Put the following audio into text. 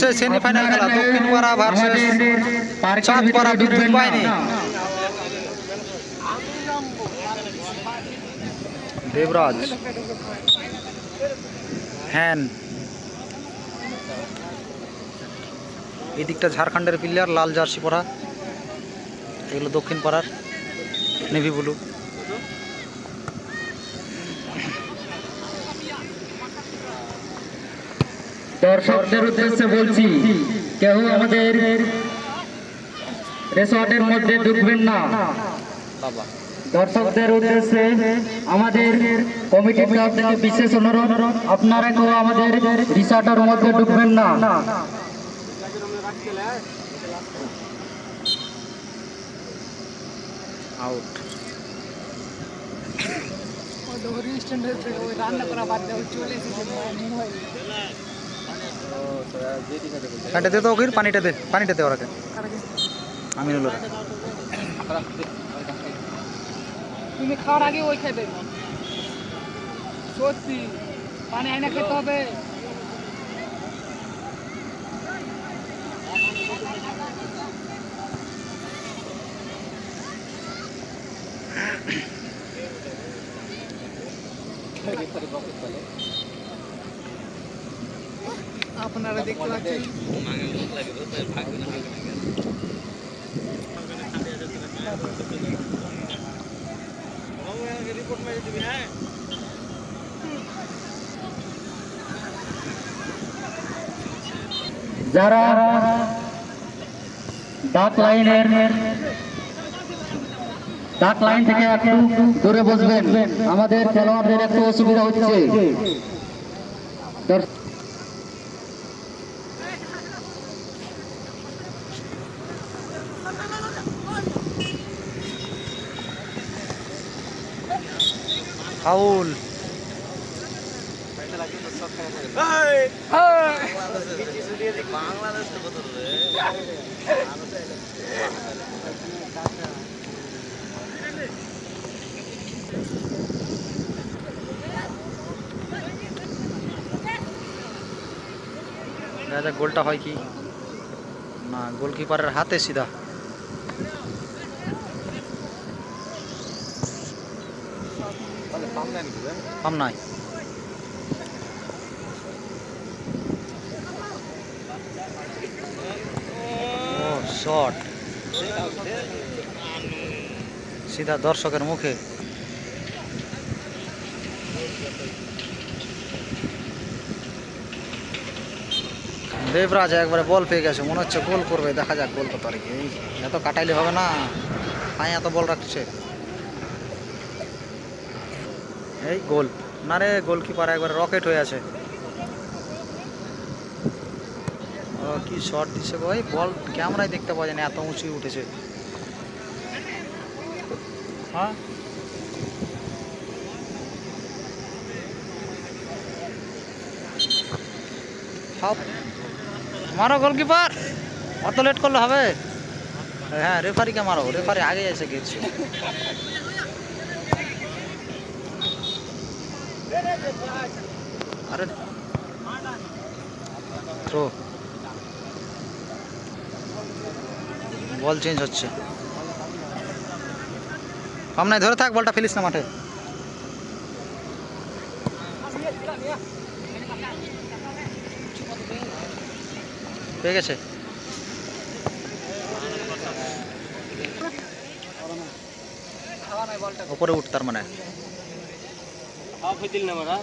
সেই সেমিফাইনাল খেলা দক্ষিণ পাড়া ভার্সেস চাঁদ পাড়া বিদ্যুৎ বাহিনী। দেবরাজ। হ্যান। এদিকটা ঝাড়খণ্ডের প্লেয়ার লাল জার্সি পরা। এগুলো দক্ষিণ পাড়ার নেভি ব্লু দর্শকদের উদ্দেশ্যে বলছি কেউ আমাদের রেসর্টের মধ্যে ঢুকবেন না। দর্শকদের উদ্দেশ্যে আমাদের কমিটির তরফ থেকে বিশেষ অনুরোধ আপনারা কেউ আমাদের রিসর্টের মধ্যে ঢুকবেন না। আউট পানিটা দে তো ওকে পানিটা দে পানিটা দে ওরাকে। আমিনুল ওরা তুমি খাওয়ার আগে ওই খেতে সত্যি পানি আইনা খেতে হবে। আপনারা দেখতে পাচ্ছেন। যারা ডাক লাইনের ডাক লাইন থেকে একটু দূরে বসবেন। আমাদের খেলোয়াড়দের একটু অসুবিধা হচ্ছে। ফাউল দেখা গোলটা হয় কি? না গোলকিপারের হাতে সিধা। নাই ও শট সিধা দর্শকের মুখে। দেবরাজ একবারে বল পেয়ে গেছে, মনে হচ্ছে গোল করবে, দেখা যাক গোল কত আর কি। এত কাটাইলে হবে না। পায়ে এত বল রাখছে। এই গোল। না রে, গোলকিপার একবার রকেট হয়ে আছে। কি শট দিছে ভাই বল ক্যামেরায় দেখতে পাওয়া যায় না, এত উঁচু উঠেছে। হ্যাঁ। মারো গোলকিপার। অত লেট করলে হবে? হ্যাঁ রেফারিকে মারো। রেফারি আগে এসে গেছে। থ্রো বল চেঞ্জ হচ্ছে। সামনে ধরে থাক, বলটা ফেলিস না মাঠে। পেয়ে গেছে। ওপরে উঠ, তার মানে। হাফ দিল না মারা